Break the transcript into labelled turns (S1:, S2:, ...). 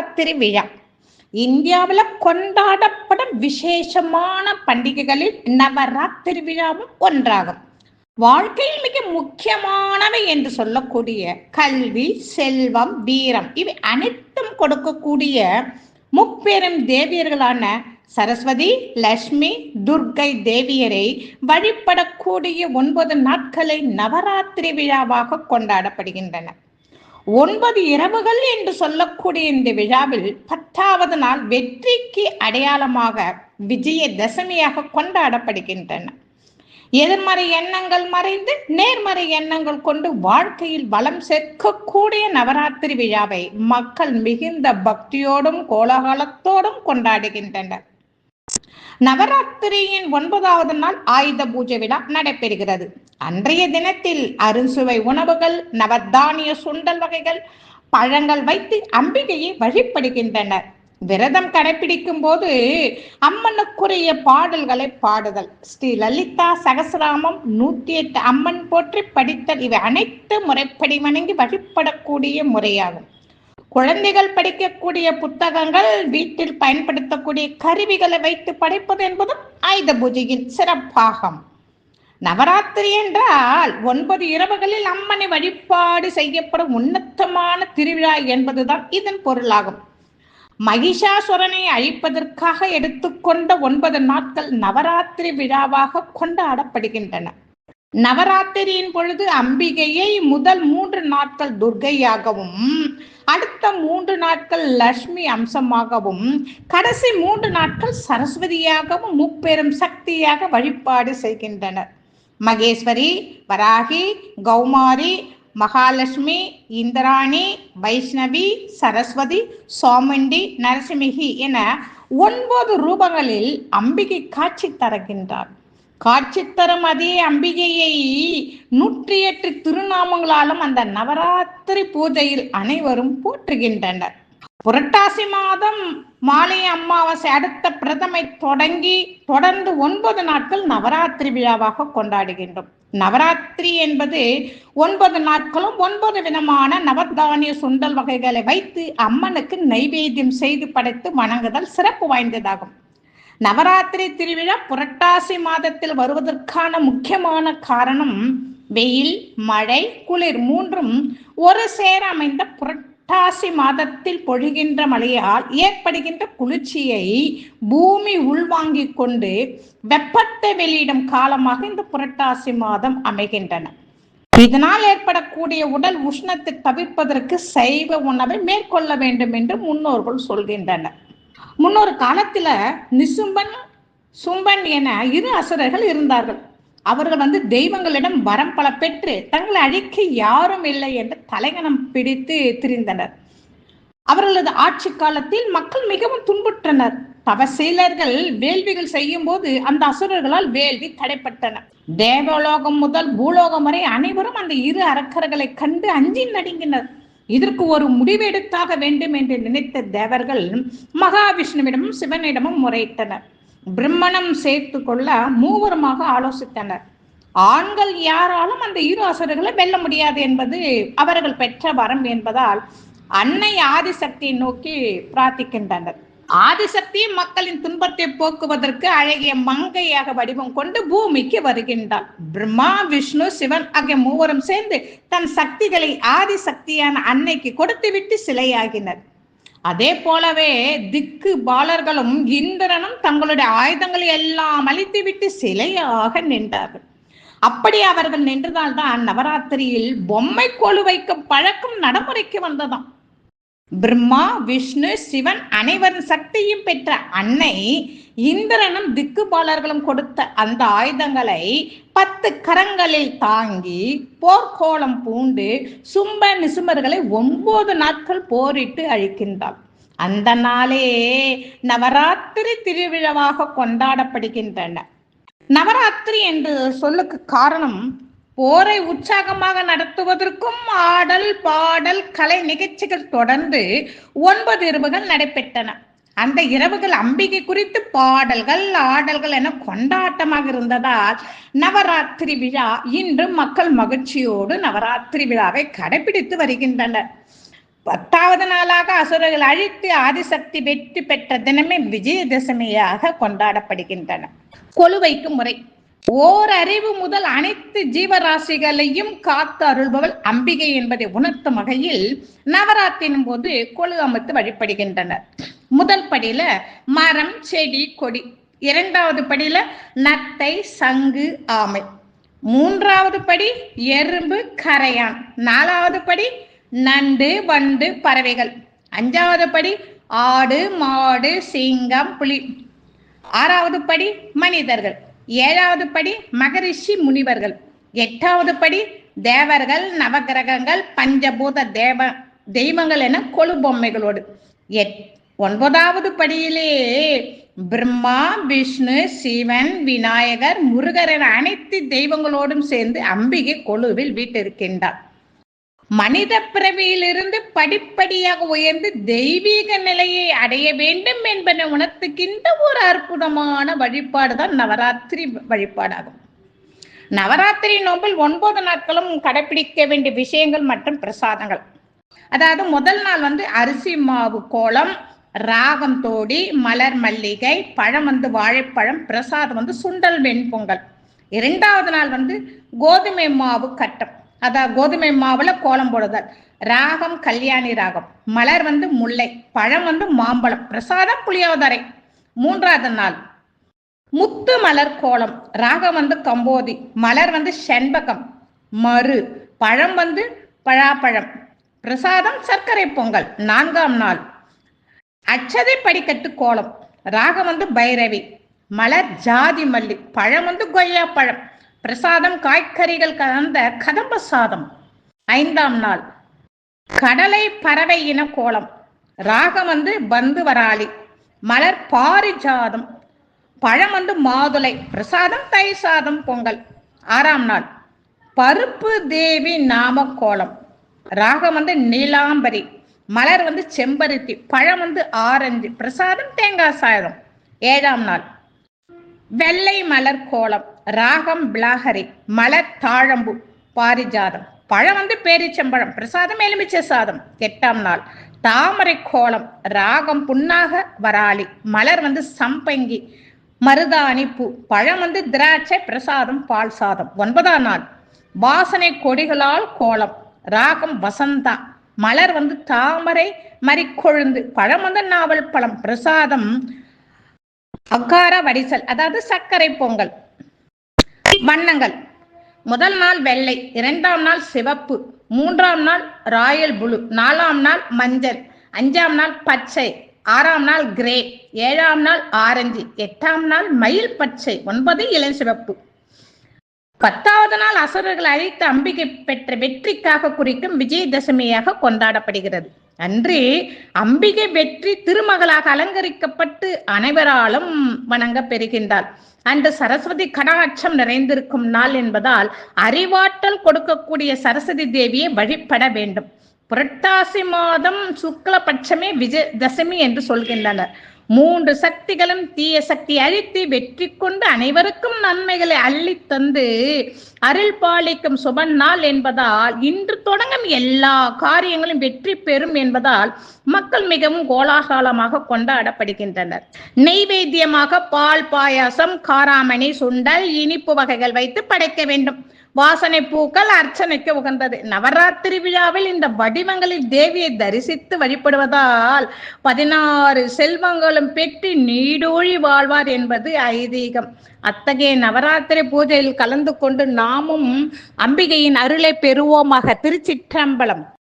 S1: நவராத்திரி விழா. இந்தியாவில் கொண்டாடப்படும் விசேஷமான பண்டிகைகளில் நவராத்திரி விழாவும் ஒன்றாகும். வாழ்க்கையில் மிக முக்கியமானவை என்று சொல்லக்கூடிய கல்வி செல்வம் வீரம் இவை அனைத்தும் கொடுக்கக்கூடிய முப்பெரும் தேவியர்களான சரஸ்வதி லட்சுமி துர்க்கை தேவியரை வழிபடக்கூடிய ஒன்பது நாட்களை நவராத்திரி விழாவாக கொண்டாடப்படுகின்றன. ஒன்பது இரவுகள் என்று சொல்லக்கூடிய இந்த விழாவில் பத்தாவது நாள் வெற்றிக்கு அடையாளமாக விஜய தசமியாக கொண்டாடப்படுகின்றன. எதிர்மறை எண்ணங்கள் மறைந்து நேர்மறை எண்ணங்கள் கொண்டு வாழ்க்கையில் வளம் சேர்க்கக்கூடிய நவராத்திரி விழாவை மக்கள் மிகுந்த பக்தியோடும் கோலாகலத்தோடும் கொண்டாடுகின்றனர். நவராத்திரியின் ஒன்பதாவது நாள் ஆயுத பூஜை விழா நடைபெறுகிறது. அன்றைய தினத்தில் அருண்சுவை உணவுகள் நவதானிய சுண்டல் வகைகள் பழங்கள் வைத்து அம்பிகையை வழிபடுகின்றனர் விரதம் கடைபிடிக்கும் போது அம்மனுக்குரிய பாடல்களை பாடுதல். ஸ்ரீ லலிதா சகசிராமம் நூத்தி எட்டு அம்மன் போற்றி படித்தல் இவை அனைத்து முறைப்படி வணங்கி வழிபடக்கூடிய முறையாகும். குழந்தைகள் படிக்கக்கூடிய புத்தகங்கள் வீட்டில் பயன்படுத்தக்கூடிய கருவிகளை வைத்து படைப்பது என்பதும் ஆயுத பூஜையின் சிறப்பாகும். நவராத்திரி என்றால் ஒன்பது இரவுகளில் அம்மனை வழிபாடு செய்யப்படும் உன்னதமான திருவிழா என்பதுதான் இதன் பொருளாகும். மகிஷாசுரனை அழிப்பதற்காக எடுத்துக்கொண்ட ஒன்பது நாட்கள் நவராத்திரி விழாவாக கொண்டாடப்படுகின்றன. நவராத்திரியின் பொழுது அம்பிகையை முதல் மூன்று நாட்கள் துர்கையாகவும் அடுத்த மூன்று நாட்கள் லட்சுமி அம்சமாகவும் கடைசி மூன்று நாட்கள் சரஸ்வதியாகவும் முப்பெரும் சக்தியாக வழிபாடு செய்கின்றனர். மகேஸ்வரி வராகி கௌமாரி மகாலட்சுமி இந்திராணி வைஷ்ணவி சரஸ்வதி சோமண்டி நரசிமிகி என ஒன்பது ரூபங்களில் அம்பிகை காட்சி தருகின்றார். காட்சி தரும் அதே அம்பிகையை நூற்றி எட்டு திருநாமங்களாலும் அந்த நவராத்திரி பூஜையில் அனைவரும் போற்றுகின்றனர். புரட்டாசி மாதம் மாலை அமாவாசை அடுத்த பிரதமை தொடங்கி தொடர்ந்து ஒன்பது நாட்கள் நவராத்திரி விழாவாக கொண்டாடுகின்றோம். நவராத்திரி என்பது ஒன்பது நாட்களும் ஒன்பது விதமான நவதானிய சுண்டல் வகைகளை வைத்து அம்மனுக்கு நைவேத்தியம் செய்து படைத்து வணங்குதல் சிறப்பு வாய்ந்ததாகும். நவராத்திரி திருவிழா புரட்டாசி மாதத்தில் வருவதற்கான முக்கியமான காரணம் வெயில் மழை குளிர் மூன்றும் ஒரு சேர அமைந்த புரட்டாசி மாதத்தில் பொழிகின்ற மழையால் ஏற்படுகின்ற குளிர்ச்சியை பூமி உள்வாங்கிக் கொண்டு வெப்பத்தை வெளியிடும் காலமாக இந்த புரட்டாசி மாதம் அமைகின்றன. இதனால் ஏற்படக்கூடிய உடல் உஷ்ணத்தை தவிர்ப்பதற்கு சைவ உணவை மேற்கொள்ள வேண்டும் என்று முன்னோர்கள் சொல்கின்றனர். முன்னொரு காலத்துல நிசும்பன் சும்பன் என இரு அசுரர்கள் இருந்தார்கள். அவர்கள் வந்து தெய்வங்களிடம் வரம் பல பெற்று தங்களை அழிக்க யாரும் இல்லை என்று தலைகணம் பிடித்து திரிந்தனர். அவர்களது ஆட்சி காலத்தில் மக்கள் மிகவும் துன்புற்றனர். தவசீலர்கள் வேள்விகள் செய்யும் போது அந்த அசுரர்களால் வேள்வி தடைப்பட்டன. தேவலோகம் முதல் பூலோகம் வரை அனைவரும் அந்த இரு அரக்கர்களை கண்டு அஞ்சி நடுங்கினர். இதற்கு ஒரு முடிவு எடுத்தாக வேண்டும் என்று நினைத்த தேவர்கள் மகாவிஷ்ணுவிடமும் சிவனிடமும் முறையிட்டனர். பிரம்மணம் சேர்த்து கொள்ள மூவருமாக ஆலோசித்தனர். ஆண்கள் யாராலும் அந்த இரு அசுரர்களை வெல்ல முடியாது என்பது அவர்கள் பெற்ற வரம் என்பதால் அன்னை ஆதிசக்தியை நோக்கி பிரார்த்திக்கின்றனர். ஆதிசக்தி மக்களின் துன்பத்தை போக்குவதற்கு அழகிய மங்கையாக வடிவம் கொண்டு பூமிக்கு வருகின்றார். பிரம்மா விஷ்ணு சிவன் ஆகிய மூவரும் சேர்ந்து தன் சக்திகளை ஆதிசக்தியான அன்னைக்கு கொடுத்துவிட்டு சிலையாகினர். அதே போலவே திக்கு பாலர்களும் இந்திரனும் தங்களுடைய ஆயுதங்களை எல்லாம் அழித்துவிட்டு சிலையாக நின்றார்கள். அப்படி அவர்கள் நின்றதால் தான் நவராத்திரியில் பொம்மை கொழு வைக்கும் பழக்கம் நடைமுறைக்கு வந்ததாம். பிரம்மா விஷ்ணு சிவன் அனைவரும் சக்தியும் பெற்ற அன்னை இந்திரனும் திக்குபாலர்களும் கொடுத்த அந்த ஆயுதங்களை பத்து கரங்களில் தாங்கி போர்க்கோளம் பூண்டு சும்ப நிசுமர்களை ஒன்பது நாட்கள் போரிட்டு அழிக்கின்றான் அந்த நாளே நவராத்திரி திருவிழாவாக கொண்டாடப்படுகின்றன. நவராத்திரி என்று சொல்லுக்கு காரணம் போரை உற்சாகமாக நடத்துவதற்கும் ஆடல் பாடல் கலை நிகழ்ச்சிகள் தொடர்ந்து ஒன்பது இரவுகள் நடைபெற்றன. அந்த இரவுகள் அம்பிகை குறித்து பாடல்கள் ஆடல்கள் என கொண்டாட்டமாக இருந்ததால் நவராத்திரி விழா இன்று மக்கள் மகிழ்ச்சியோடு நவராத்திரி விழாவை கடைபிடித்து வருகின்றனர். பத்தாவது நாளாக அசுரர்கள் அழித்து ஆதிசக்தி வெற்றி பெற்ற தினமே விஜயதசமியாக கொண்டாடப்படுகின்றன. கொலுவைக்கு முறை. ஓர் அறிவு முதல் அனைத்து ஜீவராசிகளையும் காத்து அருள்பவள் அம்பிகை என்பதை உணர்த்தும் வகையில் நவராத்திரின் போது கொழு அமைத்து வழிபடுகின்றனர். முதல் படியில மரம் செடி கொடி. இரண்டாவது படியில நத்தை சங்கு ஆமை. மூன்றாவது படி எறும்பு கரையான். நாலாவது படி நண்டு வண்டு பறவைகள். அஞ்சாவது படி ஆடு மாடு சிங்கம் புலி. ஆறாவது படி மனிதர்கள். ஏழாவது படி மகரிஷி முனிவர்கள். எட்டாவது படி தேவர்கள் நவகிரகங்கள் பஞ்சபூத தேவ தெய்வங்கள் என கொழு பொம்மைகளோடு. எட் ஒன்பதாவது படியிலே பிரம்மா விஷ்ணு சிவன் விநாயகர் முருகர் என அனைத்து தெய்வங்களோடும் சேர்ந்து அம்பிகை கொழுவில் வீட்டிருக்கின்றார். மனித பிறவியிலிருந்து படிப்படியாக உயர்ந்து தெய்வீக நிலையை அடைய வேண்டும் என்பதை உணர்த்துகின்ற ஒரு அற்புதமான வழிபாடு தான் நவராத்திரி வழிபாடாகும். நவராத்திரி நோம்பில் ஒன்பது நாட்களும் கடைபிடிக்க வேண்டிய விஷயங்கள் மற்றும் பிரசாதங்கள். அதாவது முதல் நாள் வந்து அரிசி மாவு கோலம் ராகம் தோடி மலர் மல்லிகை பழம் வந்து வாழைப்பழம் பிரசாதம் வந்து சுண்டல் வெண்பொங்கல். இரண்டாவது நாள் வந்து கோதுமை மாவு கட்டம். அதாவது கோதுமை மாவுல கோலம் போடுதல். ராகம் கல்யாணி ராகம். மலர் வந்து முல்லை பழம் வந்து மாம்பழம். பிரசாதம் புளியோதரை. மூன்றாவது நாள். முத்து மலர் கோலம். ராகம் வந்து கம்போதி. மலர் வந்து செண்பகம். மறு. பழம் வந்து பழாப்பழம் பிரசாதம் சர்க்கரை பொங்கல். நான்காம் நாள். அச்சதை படிக்கட்டு கோலம். ராகம் வந்து பைரவி. மலர் ஜாதி மல்லி. பழம் வந்து கொய்யா பழம் பிரசாதம் காய்கறிகள் கலந்த கதம்ப சாதம். ஐந்தாம் நாள். கடலை பறவை இன கோலம். ராகம் வந்து பந்து வராளி மலர் பாரிஜாதம். பழம் வந்து மாதுளை. பிரசாதம் தை சாதம் பொங்கல். ஆறாம் நாள். பருப்பு தேவி நாம கோலம். ராகம் வந்து நீலாம்பரி. மலர் வந்து செம்பருத்தி. பழம் வந்து ஆரஞ்சு. பிரசாதம் தேங்காய் சாதம். ஏழாம் நாள். வெள்ளை மலர் கோலம். ராகம் பிளாகரி மலர் தாழம்பு பாரிஜாதம். பழம் வந்து பேரிச்சம்பழம் பிரசாதம் எலுமிச்சை சாதம். எட்டாம் நாள். தாமரை கோலம் ராகம் புண்ணாக வராளி மலர் வந்து சம்பங்கி மருதாணி பூ. பழம் வந்து திராட்சை பிரசாதம் பால் சாதம். ஒன்பதாம் நாள். வாசனை கொடிகளால் கோலம் ராகம் வசந்தா. மலர் வந்து தாமரை மறிக்கொழுந்து. பழம் வந்து நாவல் பழம் பிரசாதம் அக்கார வடிசல் அதாவது சர்க்கரை பொங்கல். வண்ணங்கள். முதல் நாள் வெள்ளை இரண்டாம் நாள் சிவப்பு மூன்றாம் நாள் ராயல் புளு நாலாம் நாள் மஞ்சள் அஞ்சாம் நாள் பச்சை ஆறாம் நாள் கிரே ஏழாம் நாள் ஆரஞ்சு எட்டாம் நாள் மயில் பச்சை ஒன்பது இளஞ்சிவப்பு பத்தாவது நாள் அசுரர்கள் அழித்து அம்பிகை பெற்ற வெற்றிக்காக குறிக்கும் விஜயதசமியாக கொண்டாடப்படுகிறது. அன்று அம்பிகை வெற்றி திருமகளாக அலங்கரிக்கப்பட்டு அனைவராலும் வணங்க பெறுகின்றாள். அன்று சரஸ்வதி கடாட்சம் நிறைந்திருக்கும் நாள் என்பதால் அறிவாற்றல் கொடுக்கக்கூடிய சரஸ்வதி தேவியை வழிபட வேண்டும். புரட்டாசி மாதம் சுக்லபட்சமே விஜய தசமி என்று சொல்கின்றனர். மூன்று சக்திகளும் தீய சக்தி அழித்து வெற்றி கொண்டு அனைவருக்கும் நன்மைகளை அள்ளி தந்து அருள் பாலிக்கும் சுபன் நாள் என்பதால் இன்று தொடங்கும் எல்லா காரியங்களும் வெற்றி பெறும் என்பதால் மக்கள் மிகவும் கோலாகலமாக கொண்டாடப்படுகின்றனர். நெய்வேத்தியமாக பால் பாயாசம் காராமணி சுண்டல் இனிப்பு வகைகள் வைத்து படைக்க வேண்டும். வாசனை பூக்கள் அர்ச்சனைக்கு உகந்தது. நவராத்திரி விழாவில் இந்த வடிவங்களில் தேவியை தரிசித்து வழிபடுவதால் பதினாறு செல்வங்களும் பெற்று நீடோழி வாழ்வார் என்பது ஐதீகம். அத்தகைய நவராத்திரி பூஜையில் கலந்து கொண்டு நாமும் அம்பிகையின் அருளை பெறுவோமாக திருச்சிற்றம்பலம்.